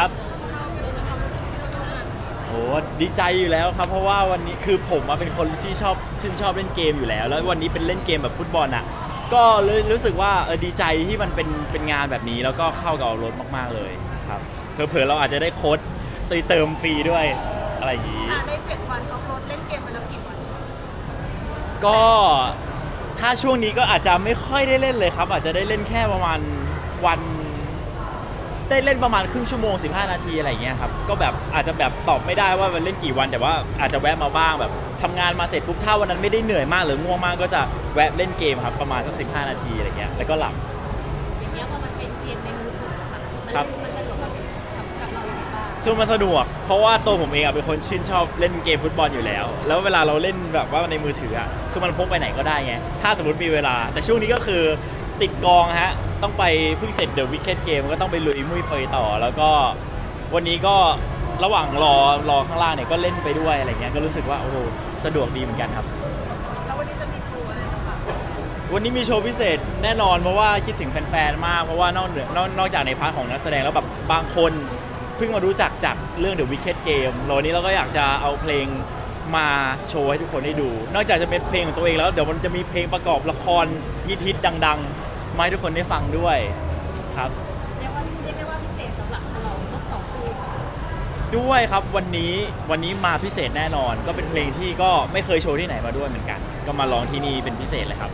ครับโอ้ดีใจอยู่แล้วครับ เพราะว่าวันนี้คือผมอะเป็นคนที่ชอบชื่นชอบเล่นเกมอยู่แล้ว แล้ววันนี้เป็นเล่นเกมแบบฟุตบอลอะ ก็เลยรู้สึกว่าเออดีใจที่มันเป็นเป็นงานแบบนี้แล้วก็เข้ากับรถมาก ๆเลยครับเผลอๆเราอาจจะได้โค้ดตีเติมฟรีด้วยอะไรอย่างนี้อ่าในเจ็ดวันเขาลดเล่นเกมไปแล้วกี่วันก็ถ้าช่วงนี้ก็อาจจะไม่ค่อยได้เล่นเลยครับ อาจจะได้เล่นแค่ประมาณวัน ได้เล่นประมาณครึ่งชั่วโมง 15 นาทีอะไรอย่างเงี้ยครับก็แบบอาจจะแบบตอบไม่ได้ว่ามันเล่นกี่วันแต่ว่าอาจจะแวะมาบ้างแบบทำงานมาเสร็จปุ๊บถ้าวันนั้นไม่ได้เหนื่อยมากหรือง่วงมากก็จะแวะเล่นเกมครับประมาณสัก15 นาทีอะไรเงี้ยแล้วก็หลับ อย่างเงี้ยพอมันเป็นเกมในมือถือค่ะมันครับเล่นมันสะดวกกับกับเราอย่างไรบ้างคือมันสะดวก เพราะว่าตัวผมเองอะเป็นคนชื่นชอบเล่นเกมฟุตบอลอยู่แล้ว แล้วเวลาเราเล่นแบบว่าในมือถืออะคือมันพกไปไหนก็ได้ไง ถ้าสมมติมีเวลา แต่ช่วงนี้ก็คือ ติดกองฮะ ต้องไปเพิ่งเสร็จเดอะวิกเก็ตเกมก็ต้องไปลุยมุ้ยเฟยต่อ แล้วก็วันนี้ก็ระหว่างรอรอข้างล่างเนี่ยก็เล่นไปด้วยอะไรเงี้ยก็รู้สึกว่าโอ้โหสะดวกดีเหมือนกันครับ แล้ววันนี้จะมีโชว์อะไรบ้างวันนี้มีโชว์พิเศษแน่นอนเพราะว่าคิดถึงแฟนๆ มากเพราะว่านอกเหนือนอกนอกจากในพาร์ทของนักแสดงแล้วแบบบางคนเพิ่งมารู้จักจากเรื่อง The Wicked Game แล้ววันนี้เราก็อยากจะเอาเพลงมาโชว์ให้ทุกคนได้ดู นอกจากจะเป็นเพลงของตัวเองแล้วเดี๋ยวมันจะมีเพลงประกอบละครฮิตๆดัง ๆ มาให้ทุกคนได้ฟังด้วยครับ เรียกว่าเรียกได้ว่าพิเศษสำหรับฉลองครบสองปีด้วยครับวันนี้วันนี้มาพิเศษแน่นอน ก็เป็นเพลงที่ก็ไม่เคยโชว์ที่ไหนมาด้วยเหมือนกัน ก็มาร้องที่นี่เป็นพิเศษเลยครับ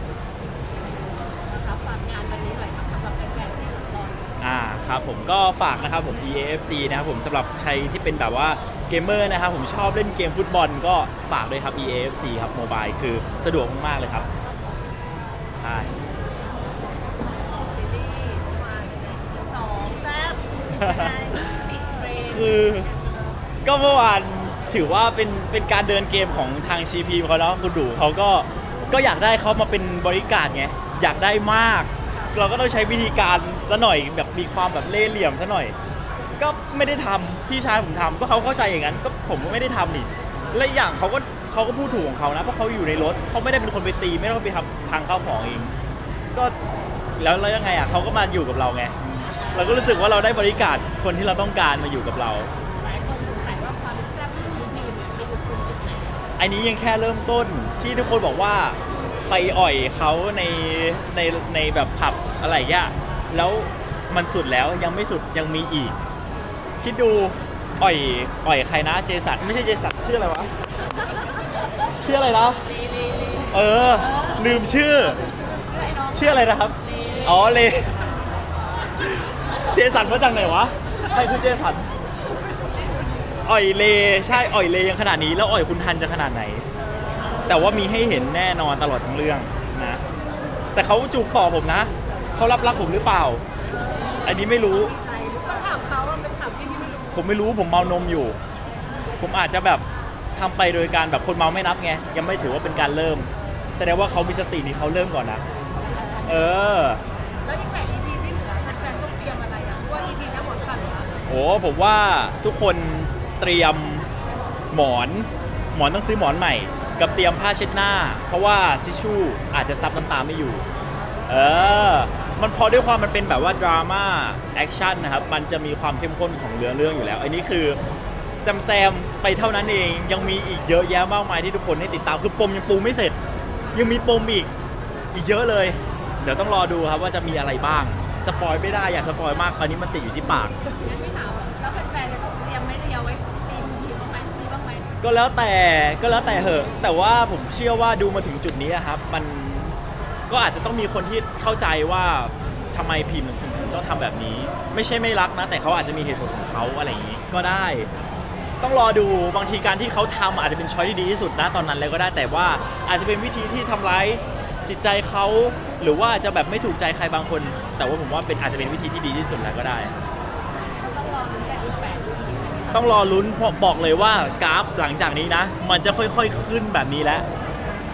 นะครับฝากงานวันนี้หน่อยครับสำหรับแฟนๆที่รออยู่อ่าครับผมก็ฝากนะครับผม EAFC นะครับผมสำหรับใช้ที่เป็นแบบว่าเกมเมอร์นะครับผมชอบเล่นเกมฟุตบอลก็ฝากด้วยครับ EAFC ครับโมบายคือสะดวกมากๆเลยครับใช่ คือก็เมื่อวานถือว่าเป็นเป็นการเดินเกมของทางชีพีเขาเนาะคุณดูเขาก็ก็อยากได้เขามาเป็นบริการไงอยากได้มาก เราก็ต้องใช้วิธีการซะหน่อยแบบมีความแบบเล่ห์เหลี่ยมซะหน่อย ก็ไม่ได้ทำพี่ชายผมทำก็เขาเข้าใจอย่างนั้น ก็ผมก็ไม่ได้ทำนี่และอย่างเขาก็เขาก็พูดถูกของเขานะเพราะเขาอยู่ในรถเขาไม่ได้เป็นคนไปตี ไม่ต้ไปทำพังข้าวของเองก็แล้วแล้วยังไงอะเขาก็มาอยู่กับเราไง เราก็รู้สึกว่าเราได้บริการคนที่เราต้องการมาอยู่กับเรา หลายคนสงสัยว่าความแซ่บของพี่บีมเนี่ยเป็นคุณจุดไหนอันนี้ยังแค่เริ่มต้นที่ทุกคนบอกว่าไปอ่อยเขาในในในแบบผับอะไรอย่างเงี้ยแล้วมันสุดแล้วยังไม่สุดยังมีอีก คิดดูอ่อยอ่อยใครนะเจสันไม่ใช่เจสันชื่ออะไรวะชื่ออะไรนะเลเลเลเออ ลืมชื่อ ช่วยน้องชื่ออะไรนะครับเลอ๋อเล เจสันมาจากไหนวะ ใครคือเจสัน อ่อยเลใช่อ่อยเลยังขนาดนี้ แล้วอ่อยคุณทันจะขนาดไหน แต่ว่ามีให้เห็นแน่นอนตลอดทั้งเรื่องนะ แต่เขาจูบต่อผมนะ เขารับรักผมหรือเปล่า อันนี้ไม่รู้ ใจหรือเปต้อล่างถามเขาว่าเป็นถามที่ที่ไม่รู้ผมไม่รู้ผมเมานมอยู่ ผมอาจจะแบบทำไปโดยการแบบคนเมาไม่นับไง ยังไม่ถือว่าเป็นการเริ่ม แสดงว่าเขามีสตินี่เขาเริ่มก่อนนะ เออ แล้วอีกแปด EP ที่เหลือ ผมว่าทุกคนเตรียมหมอน หมอนต้องซื้อหมอนใหม่ กับเตรียมผ้าเช็ดหน้า เพราะว่าทิชชู่อาจจะซับน้ำตาไม่อยู่ เออ มันพอด้วยความมันเป็นแบบว่าดราม่าแอคชั่นนะครับ มันจะมีความเข้มข้นของเรื่องเรื่องอยู่แล้ว อันนี้คือแซมแซมไปเท่านั้นเอง ยังมีอีกเยอะแยะมากมายที่ทุกคนให้ติดตาม คือปมยังปูไม่เสร็จ ยังมีปมอีกอีกเยอะเลย เดี๋ยวต้องรอดูครับว่าจะมีอะไรบ้าง สปอยไม่ได้อยากสปอยมาก ตอนนี้มันติดอยู่ที่ปาก งั้น ก็แล้วแต่ก็แล้วแต่เหอะ แต่ว่าผมเชื่อว่าดูมาถึงจุดนี้อะครับ มันก็อาจจะต้องมีคนที่เข้าใจว่าทำไมพิมพ์ถึงถึงต้องทำแบบนี้ ไม่ใช่ไม่รักนะ แต่เขาอาจจะมีเหตุผลของเขาอะไรอย่างนี้ก็ได้ ต้องรอดูบางทีการที่เขาทำอาจจะเป็นช้อยที่ดีที่สุดนะตอนนั้นแล้วก็ได้แต่ว่าอาจจะเป็นวิธีที่ทำร้ายจิตใจเขาหรือว่าจะแบบไม่ถูกใจใครบางคน แต่ว่าผมว่าเป็นอาจจะเป็นวิธีที่ดีที่สุดแล้วก็ได้ ต้องรอลุ้นกันอีกแป ต้องรอลุ้นเพราะบอกเลยว่ากราฟหลังจากนี้นะ มันจะค่อยๆขึ้นแบบนี้แล้ว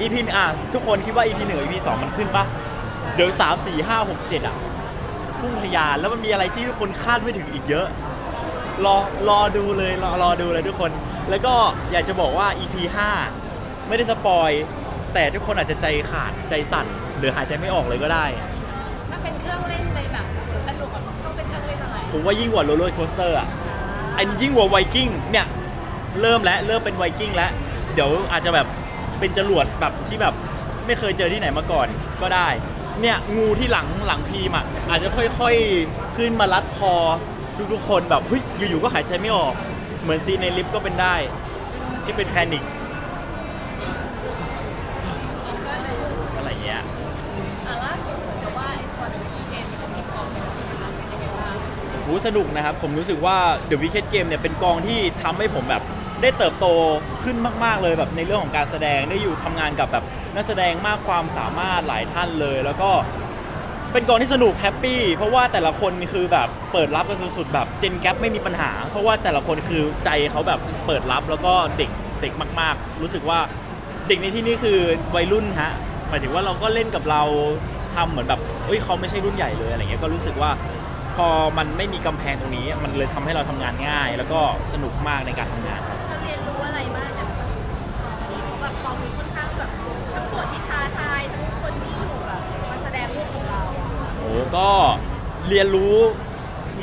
EP อะทุกคนคิดว่า EP 1กับ EP 2มันขึ้นปะเดี๋ยว3 4 5 6 7อะพุ่งทะยานแล้วมันมีอะไรที่ทุกคนคาดไม่ถึงอีกเยอะ รอรอดูเลยรอรอดูเลยทุกคน แล้วก็อยากจะบอกว่า EP 5ไม่ได้สปอยแต่ทุกคนอาจจะใจขาดใจสั่น หรือหายใจไม่ออกเลยก็ได้ ถ้าเป็นเครื่องเล่นในแบบสนุกแบบต้องเป็นเครื่องเล่นอะไร ผมว่ายิ่งกว่าโรลเลอร์โคสเตอร์อะ อันยิ่งกว่าไวกิ้งเนี่ยเริ่มแล้วเริ่มเป็นไวกิ้งแล้วเดี๋ยวอาจจะแบบเป็นจรวดแบบที่แบบไม่เคยเจอที่ไหนมาก่อนก็ได้ เนี่ยงูที่หลังหลังพีมอะอาจจะค่อยๆขึ้นมารัดคอทุกๆคนแบบเฮ้ยอยู่ๆก็หายใจไม่ออก เหมือนซีนในลิฟต์ก็เป็นได้ ที่เป็นแพนิคอะไรเงี้ย อะล่าสุดแต่ว่าไอ้ตัวเกมที่มีกองเป็นสีขาวเป็นยังไงบ้าง โหสนุกนะครับ ผมรู้สึกว่า The Wicked Game เนี่ยเป็นกองที่ทำให้ผมแบบได้เติบโตขึ้นมาก ๆ เลยแบบในเรื่องของการแสดงได้อยู่ทำงานกับแบบนักแสดงมากความสามารถหลายท่านเลย แล้วก็เป็นกองที่สนุกแฮปปี้เพราะว่าแต่ละคนคือแบบเปิดรับกันสุดๆแบบเจนแกปไม่มีปัญหา เพราะว่าแต่ละคนคือใจเขาแบบเปิดรับแล้วก็เด็กเด็กมากๆ รู้สึกว่า เด็กในที่นี้คือวัยรุ่นฮะหมายถึงว่าเราก็เล่นกับเราทำเหมือนแบบเอ้ยเขาไม่ใช่รุ่นใหญ่เลยอะไรเงี้ยก็รู้สึกว่า พอมันไม่มีกำแพงตรงนี้ มันเลยทำให้เราทำงานง่าย แล้วก็สนุกมากในการทำงานครับจะเรียนรู้อะไรบ้างจากกองนี้เพราะแบบกองนี้ค่อนข้างแบบทั้งบทที่ท้าทายทั้งคนที่อยู่แบบมาแสดงร่วมกับเราอะโอ้ก็เรียนรู้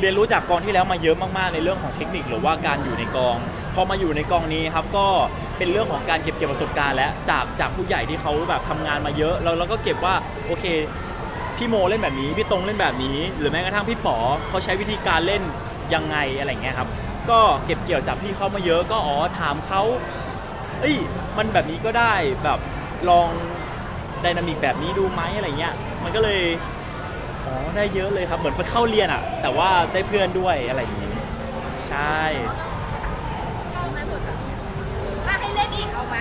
เรียนรู้จากกองที่แล้วมาเยอะมากๆในเรื่องของเทคนิคหรือว่าการอยู่ในกอง พอมาอยู่ในกองนี้ครับก็เป็นเรื่องของการเก็บเกี่ยวประสบการณ์แล้วจากจากผู้ใหญ่ที่เขาแบบทำงานมาเยอะแล้วเราก็เก็บว่าโอเค พี่โมเล่นแบบนี้ พี่ตรงเล่นแบบนี้ หรือแม้กระทั่งพี่ป๋อเขาใช้วิธีการเล่นยังไงอะไรเงี้ยครับ ก็เก็บเกี่ยวจากพี่เขามาเยอะก็อ๋อถามเขาเอ้ยมันแบบนี้ก็ได้แบบลองไดนามิกแบบนี้ดูไหมอะไรเงี้ยมันก็เลยอ๋อได้เยอะเลยครับเหมือนไปเข้าเรียนอะแต่ว่าได้เพื่อนด้วยอะไรอย่างงี้ใช่ ชอบไหมบทอะถ้าให้เล่นอีกเอาไหม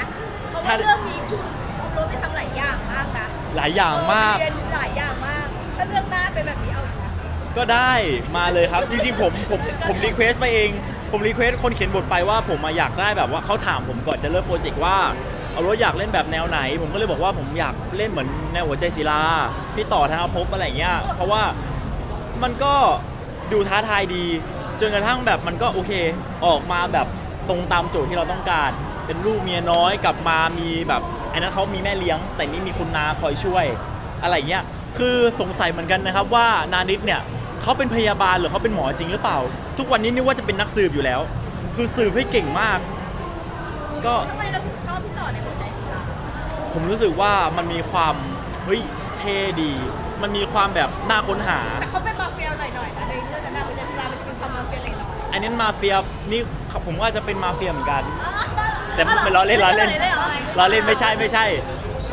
เพราะว่าถ้าเรื่องนี้คือเอารถไปทำหลายอย่างมากนะ หลายอย่างมาก เรียนหลายอย่างมาก ถ้าเรื่องหน้าเป็นแบบนี้เอาอีกนะก็ได้มาเลยครับ จริงๆ ผมผมผมรีเควสไปเอง ผมรีเควสคนเขียนบทไปว่าผมมาอยากได้แบบว่าเขาถามผมก่อนจะเริ่มโปรเจกต์ว่าเอารถอยากเล่นแบบแนวไหน ผมก็เลยบอกว่าผมอยากเล่นเหมือนแนวหัวใจศิลาพี่ต่อธนภพอะไรอย่างเงี้ยเพราะว่ามันก็ดูท้าทายดี จนกระทั่งแบบมันก็โอเค ออกมาแบบตรงตามโจทย์ที่เราต้องการ เป็นลูกเมียน้อยกลับมามีแบบไอ้นั้นเขามีแม่เลี้ยง แต่นี่มีคุณนาคอยช่วย อะไรเงี้ยคือสงสัยเหมือนกันนะครับว่านานิดเนี่ยเขาเป็นพยาบาลหรือเขาเป็นหมอจริงหรือเปล่า ทุกวันนี้นึกว่าจะเป็นนักสืบอยู่แล้ว คือสืบให้เก่งมาก ก็ทำไมเราถึงชอบพี่ต่อในหัวใจศิลาผมรู้สึกว่ามันมีความเฮ้ยเท่ดี มันมีความแบบน่าค้นหา แต่เขาเป็นมาเฟียหน่อยๆนะในเรื่องนั้นนะมันจะมันจะเป็นความมาเฟียหน่อยอันนี้มาเฟียนี่ผมว่าจะเป็นมาเฟียเหมือนกัน แต่อ๋อเป็นล้อเล่นล้อเล่นยหรอล้อเล่นไม่ใช่ไม่ใช่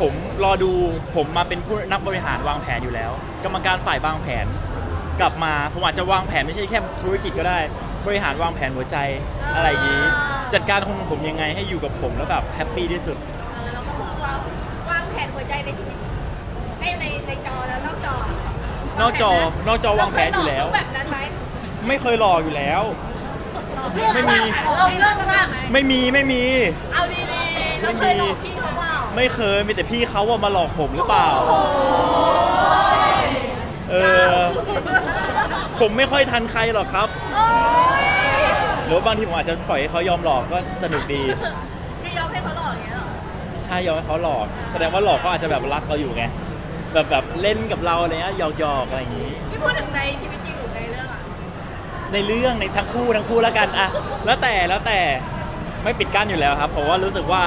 ผมรอดูผมมาเป็นผู้นักบริหารวางแผนอยู่แล้ว กรรมการฝ่ายวางแผน กลับมาผมอาจจะวางแผนไม่ใช่แค่ธุรกิจก็ได้ บริหารวางแผนหัวใจอะไรอย่างนี้ จัดการคนของผมยังไงให้อยู่กับผมแล้วแบบแฮปปี้ที่สุดเออเราก็คือวางวางแผนหัวใจในชีวิตให้ในในจอแล้วนอกจอนอกจอนอกจอวางแผนอยู่แล้วเราเคยหลอกเขาแบบนั้นไหมไม่เคยหลอกอยู่แล้ว ไม่มีเราเลิกละไม่มีไม่มี เอาดีๆเราเคยหลอกพี่เขาเปล่าไม่เคยมีแต่พี่เขาว่ามาหลอกผมหรือเปล่า เออ ผมไม่ค่อยทันใครหรอกครับ โอ้ยหรือว่าบางทีผมอาจจะปล่อยให้เขายอมหลอกก็สนุกดีพี่ยอมให้เขาหลอกอย่างเงี้ยเหรอใช่ยอมให้เขาหลอก แสดงว่าหลอกเขาอาจจะแบบรักเราอยู่ไง แบบแบบเล่นกับเราอะไรเงี้ยหยอกหยอกๆอะไรอย่างนี้ พี่พูดถึงในชีวิตจริงหรือในเรื่องอะ ในเรื่องในทั้งคู่ทั้งคู่แล้วกันอะแล้วแต่แล้วแต่ไม่ปิดกั้นอยู่แล้วครับผมว่ารู้สึกว่า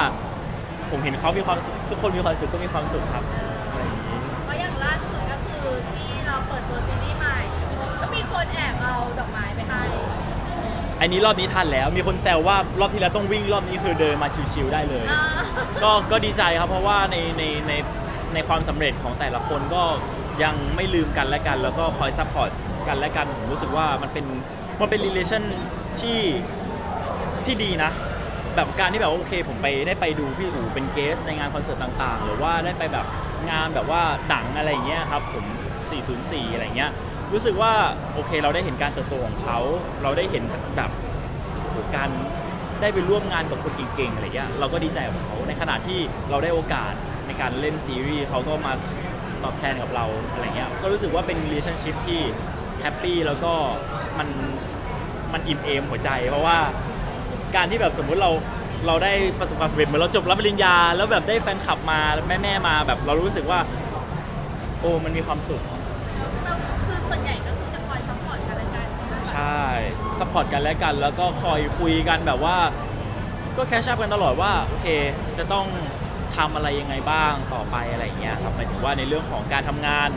ผมเห็นเขามีความสุขทุกคนมีความสุขก็มีความสุขครับอะไรอย่างนี้เพราะอย่างล่าสุดก็คือที่เราเปิดตัวซีรีส์ใหม่ ก็มีคนแอบเอาดอกไม้ไปให้อันนี้รอบนี้ทันแล้วมีคนแซวว่ารอบที่แล้วต้องวิ่งรอบนี้คือเดินมาชิวๆได้เลยอ่าก็ก็ดีใจครับเพราะว่าในในในในความสำเร็จของแต่ละคนก็ ยังไม่ลืมกันและกัน แล้วก็คอยซัพพอร์ตกันและกันผมรู้สึกว่ามันเป็นมันเป็น relation ที่ที่ดีนะ แบบการที่แบบว่าโอเค ผมไปได้ไปดูพี่อู๋เป็นเกสในงานคอนเสิร์ตต่างๆ หรือว่าได้ไปแบบงานแบบว่าหนังอะไรอย่างเงี้ยครับผม 404 อะไรเงี้ยรู้สึกว่าโอเคเราได้เห็นการเติบโตของเขา เราได้เห็นแบบการได้ไปร่วมงานกับคนเก่งๆอะไรเงี้ยเราก็ดีใจกับเขาในขณะที่เราได้โอกาสในการเล่นซีรีส์เขาก็มา ตอบแทนกับเราอะไรเงี้ยก็รู้สึกว่าเป็น relationship ที่แฮปปี้แล้วก็มันมันอิ่มเอมหัวใจ เพราะว่าการที่แบบสมมุติเราเราได้ประสบความสำเร็จเหมือนเราจบรับปริญญา แล้วแบบได้แฟนคลับมาแม่แม่มาแบบเรารู้สึกว่า โอ้มันมีความสุข เราคือส่วนใหญ่ก็คือจะคอยซัพพอร์ตกันและกันใช่ซัพพอร์ตกันและกัน แล้วก็คอยคุยกันแบบว่า ก็แคชชัพกันตลอดว่า โอเค จะต้อง ทำอะไรยังไงบ้างต่อไปอะไรอย่างเงี้ยครับหมายถึงว่าในเรื่องของการทำงาน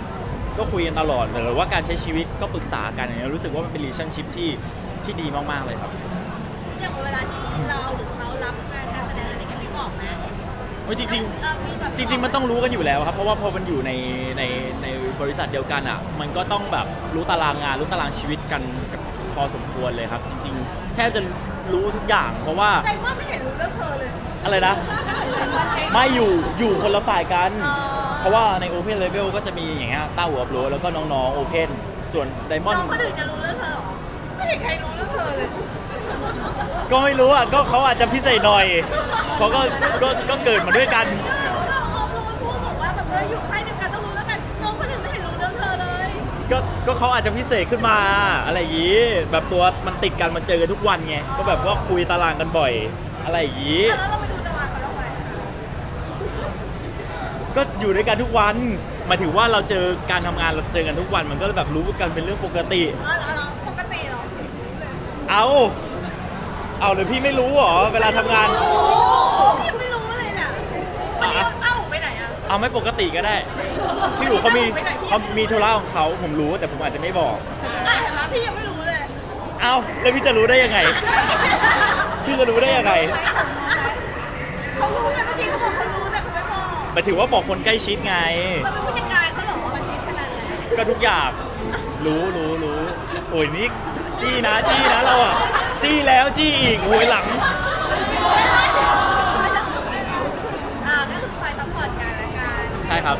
ก็คุยกันตลอดหรือว่าการใช้ชีวิตก็ปรึกษากันอย่างเงี้ยรู้สึกว่ามันเป็น relationship ที่ที่ดีมากๆเลยครับ อย่างเวลาที่เราหรือเขารับงานการแสดงอะไรเงี้ยพี่บอกไหมเฮ้ยจริงเออมีแบบๆจริงๆ มันต้องรู้กันอยู่แล้วครับ เพราะว่าพอมันอยู่ในในในบริษัทเดียวกันอะ มันก็ต้องแบบรู้ตารางงานรู้ตารางชีวิตกันพอสมควรเลยครับ จริง ๆ แทบจะรู้ทุกอย่าง เพราะว่า แต่ว่าไม่เห็นรู้เรื่องเธอเลย อะไรนะ ไม่อยู่อยู่คนละฝ่ายกันอ๋อเพราะว่าใน Open Level ก็จะมีอย่างเงี้ยต้าหัวโปรแล้วก็น้องๆ Open ส่วนน้ Diamond องคนอื่นจะรู้เรื่องเธอเหรอไม่เห็นใครรู้เรื่องเธอเลย ก็ไม่รู้อะก็เขาอาจจะพิเศษหน่อยเขาก็ก็ก็เกิดมาด้วยกัน ก็ออฟโรดพูดบอกว่าแบบเอออยู่ค่ายเดียวกันต้องรู้แล้วกันน้องคนอื่นไม่เห็นรู้เรื่องเธอเลยก็ก็เขาอาจจะพิเศษขึ้นมาอะไรอย่างงี้ แบบตัวมันติดกันมันเจอกันทุกวันไงก็แบบว่าคุยตารางกันบ่อย อะไรอย่างงี้อะแล้วเราไปดูตารางเขาแล้วไง ก็อยู่ด้วยกันทุกวันหมายถึงว่าเราเจอการทำงานเราเจอกันทุกวันมันก็แบบรู้กันเป็นเรื่องปกติอ๋อเหรอปกติเหรอเอา เอาหรือพี่ไม่รู้เหรอเวลาทำงาน โอ้โหพี่ยังไม่รู้เลยเนี่ยวันนี้เอ้าไปไหนอะ เอาไม่ปกติก็ได้ พี่อยู่เขามีไปไหนพี่ เขามีธุระของเขาผมรู้แต่ผมอาจจะไม่บอก อะเห็นไหมพี่ยังไม่รู้เลย เอาแล้วพี่จะรู้ได้ยังไง พี่จะรู้ได้ยังไง เขารู้ไงเมื่อกี้เขาบอกเขารู้ หมายถึงว่าบอกคนใกล้ชิดไง เราเป็นผู้จัดการเขาเหรอมันชิดขนาดไหนก็ทุกอย่าง รู้รู้รู้โอ้ยนี่จี้นะจี้นะเราอะ จี้แล้วจี้อีกโอยหลังอ่าก็คือคอยซัพพอร์ตกันและกันใช่ครับ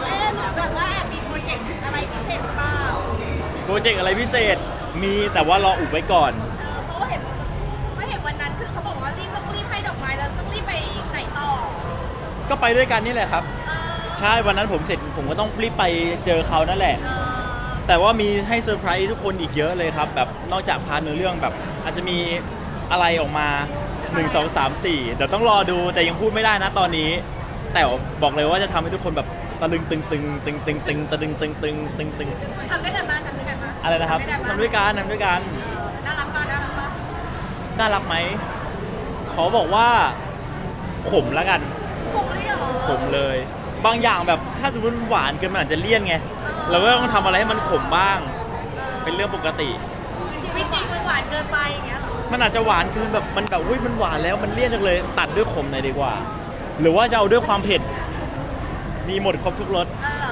เอ๊ะหรือแบบว่าแอบมีโปรเจกต์อะไรพิเศษหรือเปล่าโปรเจกต์อะไรพิเศษ มีแต่ว่ารออุบไว้ก่อน ก็ไปด้วยกันนี่แหละครับ ใช่วันนั้นผมเสร็จผมก็ต้องรีบไปเจอเขานั่นแหละ แต่ว่ามีให้เซอร์ไพรส์ทุกคนอีกเยอะเลยครับ แบบนอกจากพาร์ทเนื้อเรื่องแบบ อาจจะมีอะไรออกมา 1 2 3 4เดี๋ยวต้องรอดูแต่ยังพูดไม่ได้นะตอนนี้ แต่บอกเลยว่าจะทำให้ทุกคนแบบตะลึงตึงตึงตึงตึงตึงตะลึงตึงตึงตึงตึงทำด้วยกันมาทำด้วยกันมาอะไรนะครับทำด้วยกันทำด้วยกันน่ารักป่ะน่ารักป่ะน่ารักไหมขอบอกว่าขมแล้วกัน งเลยเหรอขมเลย บางอย่างแบบถ้าสมมติหวานเกินมันอาจจะเลี่ยนไง เราก็ต้องทำอะไรให้มันขมบ้าง เป็นเรื่องปกติ ชีวิตจริงเลยหวานเกินไปอย่างเงี้ยเหรอมันอาจจะหวานเกินแบบมันแบบอุ้ยมันหวานแล้วมันเลี่ยนจังเลยตัดด้วยขมหน่อยดีกว่า หรือว่าจะเอาด้วยความเผ็ดมีหมดครบทุกรสเออ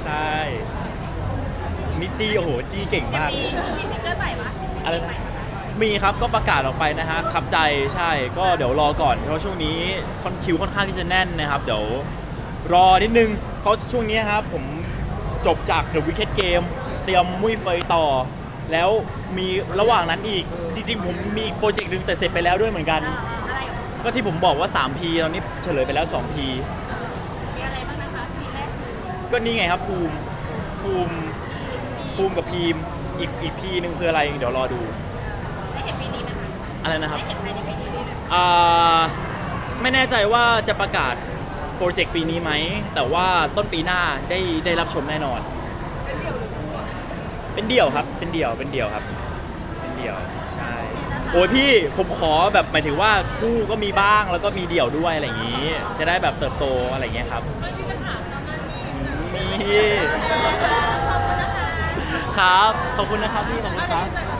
ใช่มิจี้โอ้โหจี้เก่งยังมาก มีมีซิงเกิลใหม่ปะอะไรนะ มี ครับก็ประกาศออกไปนะฮะขับใจใช่ก็เดี๋ยวรอก่อนเพราะช่วงนี้คอนคิวค่อนข้างที่จะแน่นนะครับ เดี๋ยวรอนิดนึง เพราะช่วงนี้ครับผมจบจาก The Wicked Game เตรียมมุ้ยเฟยต่อ แล้วมีระหว่างนั้นอีก จริงๆ ผมมีอีกโปรเจกต์หนึ่งแต่เสร็จไปแล้วด้วยเหมือนกันเอออะไรเหรอก็ที่ผมบอกว่า 3P ตอนนี้เฉลยไปแล้ว 2P มีอะไรบ้างนะคะทีแรกคือก็นี่ไงครับภูมิภูมิภูมิกับพีมอีกอีกพีหนึ่งคืออะไรเดี๋ยวรอดูได้เห็นปีนี้ไหมคะ อะไรนะครับได้เห็นภายในปีนี้เลยนะอ่าไม่แน่ใจว่าจะประกาศโปรเจกต์ปีนี้ไหม แต่ว่าต้นปีหน้าได้ได้รับชมแน่นอน เป็นเดี่ยวครับ เป็นเดี่ยว เป็นเดี่ยวครับ เป็นเดี่ยว ใช่ โอ้ยพี่ผมขอแบบหมายถึงว่าคู่ก็มีบ้างแล้วก็มีเดี่ยวด้วยอะไรอย่างนี้ จะได้แบบเติบโตอะไรอย่างเงี้ยครับนี่ขอบคุณนะคะครับ ขอบคุณนะครับพี่ ขอบคุณครับ